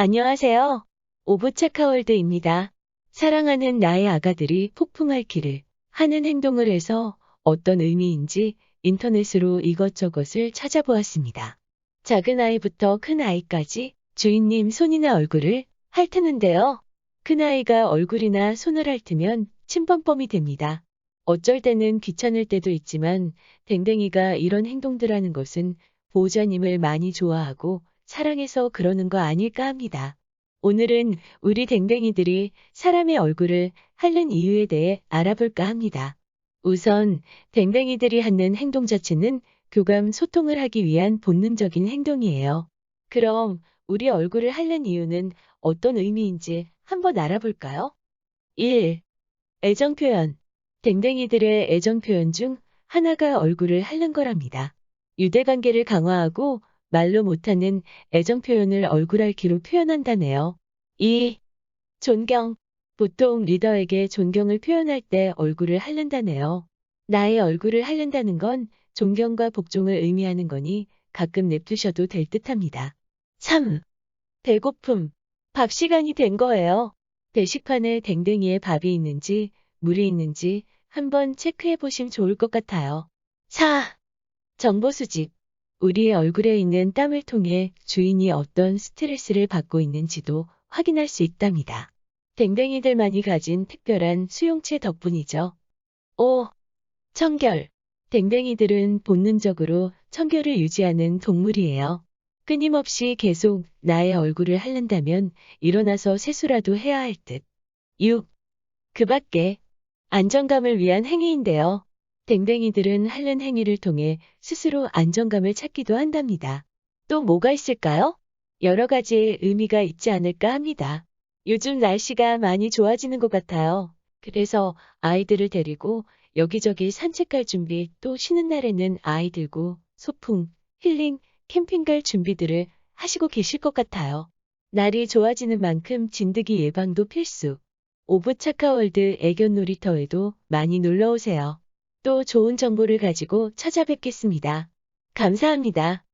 안녕하세요. 오브차카월드입니다. 사랑하는 나의 아가들이 폭풍할 길을 하는 행동을 해서 어떤 의미인지 인터넷으로 이것저것을 찾아보았습니다. 작은 아이부터 큰 아이까지 주인님 손이나 얼굴을 핥는데요. 큰 아이가 얼굴이나 손을 핥으면 침범범이 됩니다. 어쩔 때는 귀찮을 때도 있지만 댕댕이가 이런 행동들 하는 것은 보호자님을 많이 좋아하고 사랑해서 그러는 거 아닐까 합니다. 오늘은 우리 댕댕이들이 사람의 얼굴을 핥는 이유에 대해 알아볼까 합니다. 우선 댕댕이들이 하는 행동 자체는 교감 소통을 하기 위한 본능적인 행동이에요. 그럼 우리 얼굴을 핥는 이유는 어떤 의미인지 한번 알아볼까요? 1. 애정 표현. 댕댕이들의 애정 표현 중 하나가 얼굴을 핥는 거랍니다. 유대관계를 강화하고 말로 못하는 애정 표현을 얼굴 핥기로 표현한다네요. 2. 존경. 보통 리더에게 존경을 표현할 때 얼굴을 핥는다네요. 나의 얼굴을 핥는다는 건 존경과 복종을 의미하는 거니 가끔 냅두셔도 될 듯합니다. 3. 배고픔. 밥 시간이 된 거예요. 대식판에 댕댕이에 밥이 있는지 물이 있는지 한번 체크해 보시면 좋을 것 같아요. 4. 정보 수집. 우리의 얼굴에 있는 땀을 통해 주인이 어떤 스트레스를 받고 있는지도 확인할 수 있답니다. 댕댕이들만이 가진 특별한 수용체 덕분이죠. 5. 청결. 댕댕이들은 본능적으로 청결을 유지하는 동물이에요. 끊임없이 계속 나의 얼굴을 핥는다면 일어나서 세수라도 해야 할 듯. 6. 그 밖에 안정감을 위한 행위인데요. 댕댕이들은 핥는 행위를 통해 스스로 안정감을 찾기도 한답니다. 또 뭐가 있을까요? 여러 가지의 의미가 있지 않을까 합니다. 요즘 날씨가 많이 좋아지는 것 같아요. 그래서 아이들을 데리고 여기저기 산책갈 준비 또 쉬는 날에는 아이 들고 소풍, 힐링, 캠핑 갈 준비들을 하시고 계실 것 같아요. 날이 좋아지는 만큼 진드기 예방도 필수. 오브 차카월드 애견 놀이터에도 많이 놀러 오세요. 또 좋은 정보를 가지고 찾아뵙겠습니다. 감사합니다.